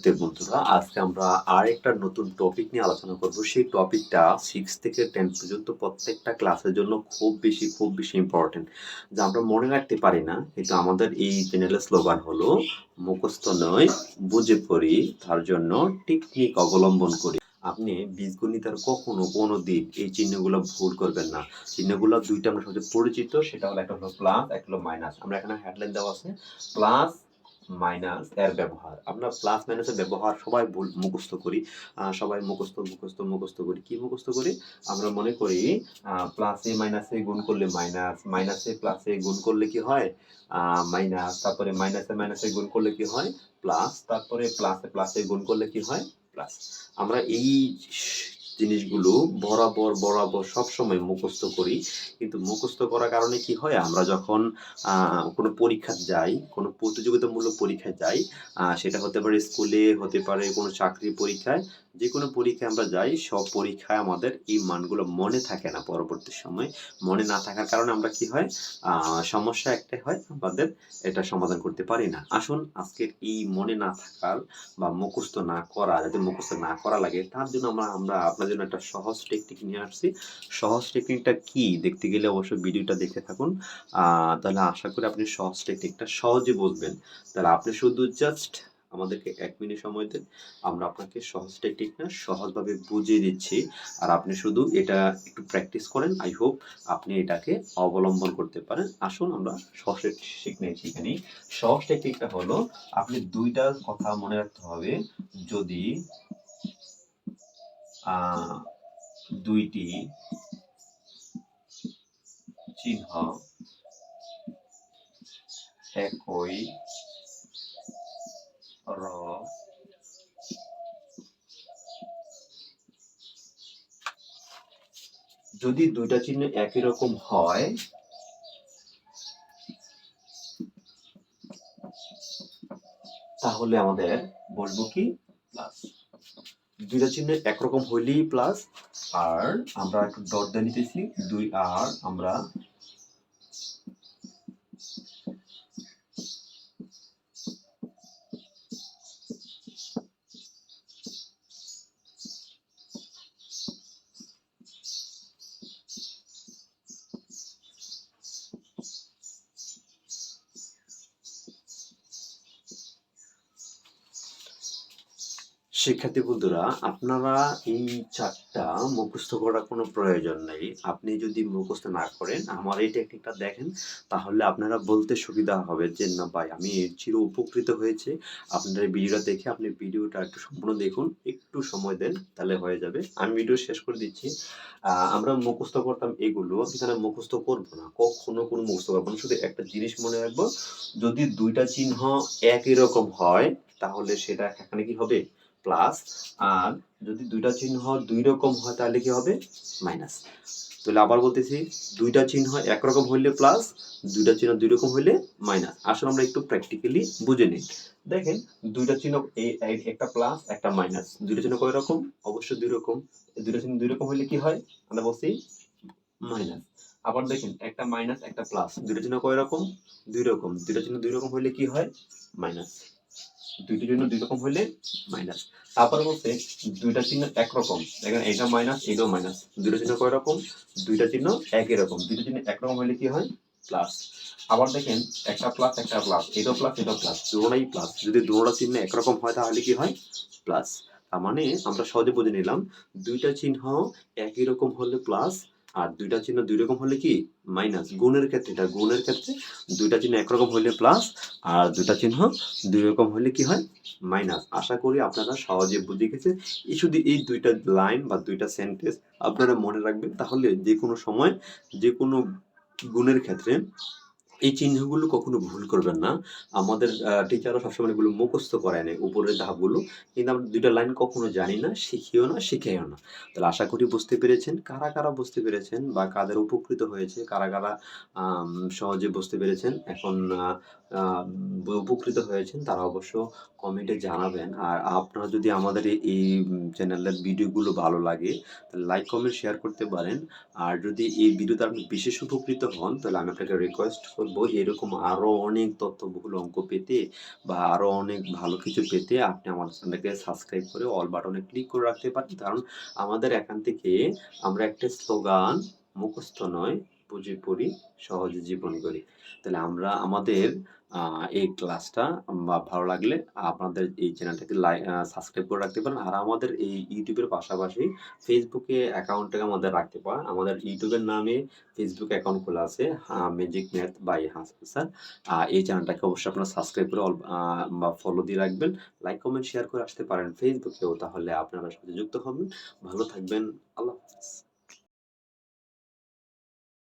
শিক্ষার্থী বন্ধুরা, আজকে আমরা আর একটা নতুন টপিক নিয়ে আলোচনা করব। সেই টপিকটা সিক্স থেকে টেন পর্যন্ত প্রত্যেকটা ক্লাসের জন্য খুব বেশি খুব বেশি ইম্পর্টেন্ট যা আমরা মনে রাখতে পারি না, কিন্তু আমাদের এই চ্যানেলের স্লোগান হলো, মুখস্থ নয় বুঝে পড়ি, তার জন্য টেকনিক অবলম্বন করি। আপনি বীজগণিতের কখনো কোনো দিন এই চিহ্নগুলো ভুল করবেন না। চিহ্নগুলো দুইটা আমরা সবচেয়ে পরিচিত, সেটা হলো একটা হলো প্লাস একটা হলো মাইনাস আমরা এখানে হেডলাইন দেওয়া আছে প্লাস মাইনাস এর ব্যবহার। আমরা প্লাস মাইনাসের ব্যবহার সবাই মুখস্থ করি। সবাই মুখস্থ মুখস্থ মুখস্থ করি। কি মুখস্থ করি? আমরা মনে করি প্লাসে মাইনাসে গুণ করলে মাইনাস মাইনাসে প্লাসে গুণ করলে কি হয়? মাইনাস তারপরে মাইনাসে মাইনাসে গুণ করলে কি হয়? প্লাস তারপরে প্লাসে প্লাসে গুণ করলে কি হয়? প্লাস আমরা এই জিনিসগুলো বরাবর বরাবর সব সময় মুখস্থ করি। কিন্তু মুখস্থ করার কারণে কি হয়? আমরা যখন কোনো পরীক্ষা যাই, কোনো প্রতিযোগিতামূলক পরীক্ষায় যাই সেটা হতে পারে স্কুলে, হতে পারে কোনো চাকরি পরীক্ষায় যে কোনো পরীক্ষায় আমরা যাই, সব পরীক্ষায় আমাদের এই মানগুলো মনে থাকে না পরবর্তী সময়। মনে না থাকার কারণে আমরা কি হয়? সমস্যা একটাই হয়, আমাদের এটা সমাধান করতে পারি না। আসুন, আজকের এই মনে না থাকার বা মুখস্থ না করা, যাতে মুখস্থ না করা লাগে, তার জন্য আমরা আমরা আপনার জন্য একটা সহজ টেকনিক নিয়ে আসছি। সহজ টেকনিকটা কি? দেখতে গেলে অবশ্যই ভিডিওটা দেখে থাকুন। তাহলে আশা করি আপনি সহজ টেকনিকটা সহজে বুঝবেন। তাহলে আপনি শুধু জাস্ট আমাদেরকে এক মিনিট সময় দেন। আমরা আপনাকে সহজ টেকনিকটা সহজভাবে বুঝিয়ে দিচ্ছি। আর আপনি শুধু এটা একটু প্র্যাকটিস করেন। আই হোপ আপনি এটাকে অবলম্বন করতে পারেন। আসুন আমরা সহজ শিখে শিখে সহজ টেকনিকটা হলো, আপনি দুইটা কথা মনে রাখতে হবে। যদি দুইটি চিহ্ন একই র। যদি দুইটা চিহ্ন একই রকম হয়, তাহলে আমাদের বলব কি? প্লাস দুইটা চিহ্ন একরকম হইলেই প্লাস আর আমরা একটু ডট দিয়ে নিতেছি দুই আর আমরা শিক্ষার্থী বন্ধুরা, আপনারা এই চারটা মুখস্থ করার কোনো প্রয়োজন নেই। আপনি যদি মুখস্থ না করেন, আমার এই টেকনিকটা দেখেন, তাহলে আপনারা বলতে সুবিধা হবে যে, না ভাই, আমি চির উপকৃত হয়েছে। আপনার ভিডিওটা দেখে আপনি ভিডিওটা একটু সম্পূর্ণ দেখুন, একটু সময় দেন, তাহলে হয়ে যাবে। আমি ভিডিও শেষ করে দিচ্ছি। আমরা মুখস্থ করতাম এগুলো এখানে মুখস্থ করব না, কখনো কোনো মুখস্থ করব না, শুধু একটা জিনিস মনে রাখব, যদি দুইটা চিহ্ন একই রকম হয়, তাহলে সেটা এখানে কি হবে? প্লাস আর যদি দুইটা চিহ্ন দুই রকম হয়, তাহলে কি হবে? মাইনাস তাহলে আবার বলতেছি, দুইটা চিহ্ন একরকম হইলে প্লাস দুইটা চিহ্ন দুই রকম হইলে মাইনাস আসলে আমরা একটু প্র্যাকটিক্যালি বুঝে নিই। দেখেন, দুইটা চিহ্ন একটা প্লাস একটা মাইনাস দুইটা চিহ্ন কয় রকম? অবশ্যই দুই রকম। দুইটা চিহ্ন দুই রকম হইলে কি হয়? আমরা বলছি মাইনাস আবার দেখেন, একটা মাইনাস একটা প্লাস দুইটা চিহ্ন কয় রকম? দুই রকম। দুইটা চিহ্ন দুই রকম হইলে কি হয়? মাইনাস দুইটা চিহ্ন দুই রকম হইলে মাইনাস তারপরে বলছে দুইটা চিহ্ন একরকম দেখেন এটা মাইনাস এটাও মাইনাস দুইটা চিহ্ন কয় রকম? দুইটা চিহ্ন একই রকম। দুইটা চিহ্ন একরকম হইলে কি হয়? প্লাস আবার দেখেন একটা প্লাস একটা প্লাস এটাও প্লাস এটাও প্লাস দুটোটাই প্লাস যদি দুটোটা চিহ্ন একরকম হয় তাহলে কি হয়? প্লাস তার মানে আমরা সহজে বুঝে নিলাম, দুইটা চিহ্ন একই রকম হলে প্লাস আর দুইটা চিহ্ন দুই রকম হলে কি? মাইনাস। গুণের ক্ষেত্রে, এটা গুণের ক্ষেত্রে দুইটা চিহ্ন একরকম হলে প্লাস আর দুটা চিহ্ন দুই রকম হলে কি হয়? মাইনাস। আশা করি আপনারা সহজে বুঝে গেছেন। এই শুধু এই দুইটা লাইন বা দুইটা সেন্টেন্স আপনারা মনে রাখবেন। তাহলে যে কোনো সময় যে কোনো গুণের ক্ষেত্রে এই চিহ্নগুলো কখনো ভুল করবেন না আমাদের টিচাররা সবসময় এগুলো মুখস্থ করায় নেয় উপরের ধাপগুলো কিন্তু আমরা দুইটা লাইন কখনো জানি না শিখিও না শিখেও না তাহলে আশা করি বুঝতে পেরেছেন কারা কারা বুঝতে পেরেছেন বা কাদের উপকৃত হয়েছে কারা কারা সহজে বুঝতে পেরেছেন এখন উপকৃত হয়েছেন তারা অবশ্য কমেন্টে জানাবেন। আর আপনারা যদি আমাদের এই চ্যানেলের ভিডিওগুলো ভালো লাগে তাহলে লাইক, কমেন্ট, শেয়ার করতে পারেন। আর যদি এই ভিডিওতে আপনি বিশেষ উপকৃত হন তাহলে আমি আপনাকে রিকোয়েস্ট করব এরকম আরও অনেক তথ্যবহুল অঙ্ক পেতে বা আরও অনেক ভালো কিছু পেতে আপনি আমাদের চ্যানেলটাকে সাবস্ক্রাইব করে অল বাটনে ক্লিক করে রাখতে পারেন। কারণ আমাদের এখান থেকে আমরা একটা স্লোগান মুখস্থ নয় বুঝে পড়ি, সহজে জীবন করি তাহলে আমরা আমাদের এই ক্লাসটা ভালো লাগলে আপনাদের এই চ্যানেলটাকে লাইক সাবস্ক্রাইব করে রাখতে পারেন। আর আমাদের এই ইউটিউবের পাশাপাশি ফেসবুকে অ্যাকাউন্টটাকে আমাদের রাখতে পারেন। আমাদের ইউটিউবের নামে ফেসবুক অ্যাকাউন্ট খোলা আছে magic math by Hasan sir. এই চ্যানেলটাকে অবশ্যই আপনারা সাবস্ক্রাইব করে বা ফলো দিয়ে রাখবেন। লাইক, কমেন্ট, শেয়ার করে আসতে পারেন এও তাহলে আপনারা সাথে যুক্ত হবেন। ভালো থাকবেন। আল্লাহ